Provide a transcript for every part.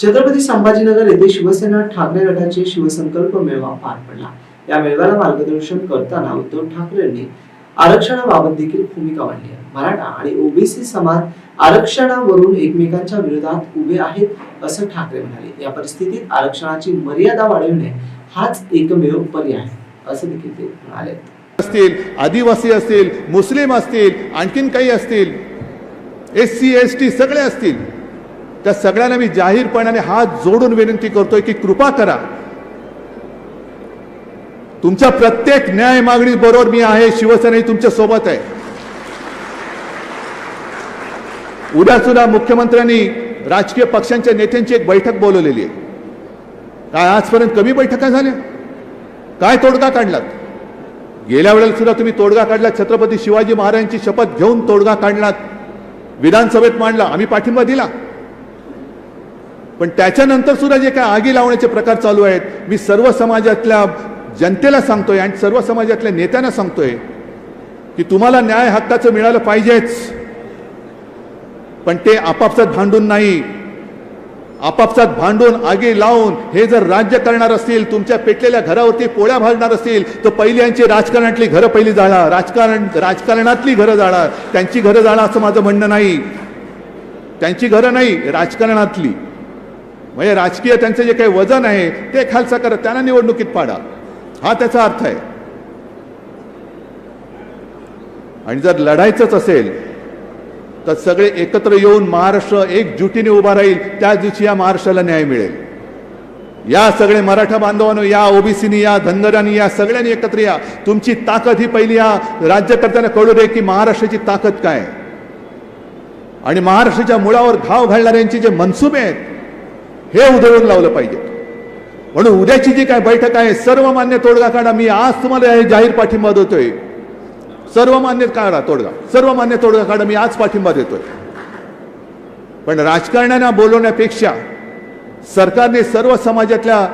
छत्रपती संभाजीनगर येथे शिवसेना ठाकरे गटाचे शिवसंकल्प मेळावा पार पडला. या मेळाव्याला मार्गदर्शन करताना उद्धव ठाकरेंनी आरक्षणाबाबत देखील भूमिका मांडली आहे. मराठा आणि ओबीसी समाज आरक्षणावरून एकमेकांच्या विरोधात उभे आहेत असं ठाकरे म्हणाले. या परिस्थितीत आरक्षणाची मर्यादा वाढविणे हाच एकमेव पर्याय आहे असं देखील ते म्हणाले. असतील आदिवासी असतील मुस्लिम असतील आणखीन काही असतील एस सी एस टी सगळे असतील त्या सगळ्यांना मी जाहीरपणाने हात जोडून विनंती करतोय की कृपा करा. तुमच्या प्रत्येक न्याय मागणी बरोबर मी आहे शिवसेना तुमच्यासोबत आहे. उद्या सुद्धा मुख्यमंत्र्यांनी राजकीय पक्षांच्या नेत्यांची एक बैठक बोलवलेली आहे. काय आजपर्यंत कमी बैठका झाल्या? काय तोडगा काढलात? गेल्या वेळेला सुद्धा तुम्ही तोडगा काढला छत्रपती शिवाजी महाराजांची शपथ घेऊन तोडगा काढलात. विधानसभेत मांडला. आम्ही पाठिंबा दिला. पण त्याच्यानंतर सुद्धा जे काय आगी लावण्याचे प्रकार चालू आहेत मी सर्व समाजातल्या जनतेला सांगतोय आणि सर्व समाजातल्या नेत्यांना सांगतोय की तुम्हाला न्याय हक्काचं मिळालं पाहिजेच. पण ते आपापसात भांडून नाही. आपापसात भांडून आगी लावून हे जर राज्य करणार असतील तुमच्या पेटलेल्या घरावरती पोळ्या भाजणार असतील तर पहिली यांची राजकारणातली घरं पहिली जाणार राजकारण राजकारणातली घरं जाणार त्यांची घरं जाणार असं माझं म्हणणं नाही. त्यांची घरं नाही राजकारणातली. म्हणजे राजकीय त्यांचं जे काही वजन आहे ते खालसा करत त्यांना निवडणुकीत पाडा. हा त्याचा अर्थ आहे. आणि जर लढायचंच असेल तर सगळे एकत्र येऊन महाराष्ट्र एकजुटीने उभा राहील त्या दिवशी या महाराष्ट्राला न्याय मिळेल. या सगळे मराठा बांधवांनो या ओबीसीनी या धनगरांनी या सगळ्यांनी एकत्र या. तुमची ताकद ही पहिली या राज्यकर्त्यांना कळू दे की महाराष्ट्राची ताकद काय. आणि महाराष्ट्राच्या मुळावर घाव घालणाऱ्यांचे जे मनसुबे आहेत हे उधळून लावलं पाहिजे. म्हणून उद्याची जी काय बैठक आहे सर्वमान्य तोडगा काढा. मी आज तुम्हाला हे जाहीर पाठिंबा देतोय. सर्वमान्य काढा तोडगा. सर्वमान्य तोडगा काढा मी आज पाठिंबा देतोय. पण राजकारण्यांना बोलवण्यापेक्षा सरकारने सर्व समाजातल्या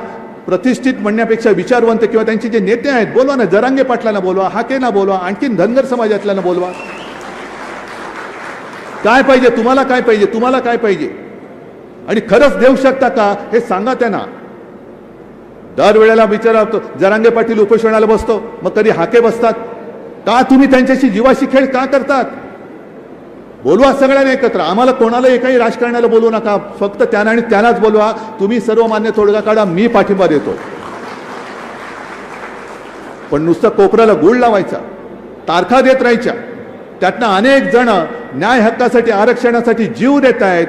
प्रतिष्ठित म्हणण्यापेक्षा विचारवंत किंवा त्यांचे जे नेते आहेत बोलवा ना. जरांगे पाटलांना बोलवा हाकेना बोलवा आणखीन धनगर समाजातल्यांना बोलवा. काय पाहिजे? तुम्हाला काय पाहिजे? तुम्हाला काय पाहिजे? आणि खरंच देऊ शकता का? हे सांगा त्यांना. दरवेळेला विचारतो जरांगे पाटील उपोषणाला बसतो मग कधी हाके बसतात? का तुम्ही त्यांच्याशी जीवाशी खेळ का करतात? बोलवा सगळ्यांना एकत्र. आम्हाला कोणाला एकाही राजकारणाला बोलू नका. फक्त त्यांना आणि त्यांनाच बोलवा. तुम्ही सर्व मान्य तोडगा काढा मी पाठिंबा देतो. पण नुसतं कोपऱ्याला गुळ लावायचा तारखा देत राहायच्या. त्यातनं अनेक जण न्याय हक्कासाठी आरक्षणासाठी जीव देत आहेत.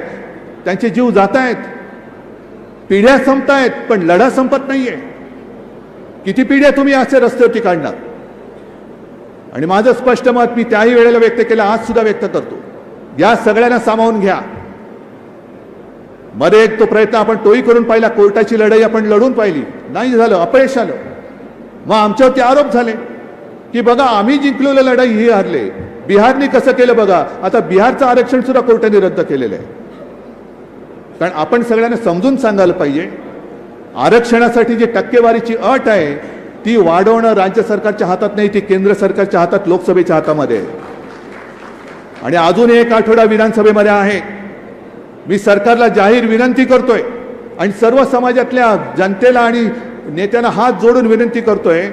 त्यांचे जीव जात आहेत पिढ्या संपतायत पण लढा संपत नाहीये. किती पिढ्या तुम्ही असे रस्त्यावरती काढणार? आणि माझं स्पष्ट मत मी त्याही वेळेला व्यक्त केलं आज सुद्धा व्यक्त करतो. या सगळ्यांना सामावून घ्या. मध्ये एक तो प्रयत्न आपण तोही करून पाहिला कोर्टाची लढाई आपण लढून पाहिली. नाही झालं अपयश आलं. मग आमच्यावरती आरोप झाले की बघा आम्ही जिंकलेलं लढाई ही हरले. बिहारने कसं केलं बघा आता बिहारचं आरक्षण सुद्धा कोर्टाने रद्द केलेलं आहे. कारण आपण सगळ्यांना समजून सांगायला पाहिजे. आरक्षणासाठी जी टक्केवारीची अट आहे ती वाढवणं राज्य सरकारच्या हातात नाही ती केंद्र सरकारच्या हातात लोकसभेच्या हातामध्ये आहे. आणि अजून एक आठवडा विधानसभेमध्ये आहे. मी सरकारला जाहीर विनंती करतोय. आणि सर्व समाजातल्या जनतेला आणि नेत्यांना हात जोडून विनंती करतोय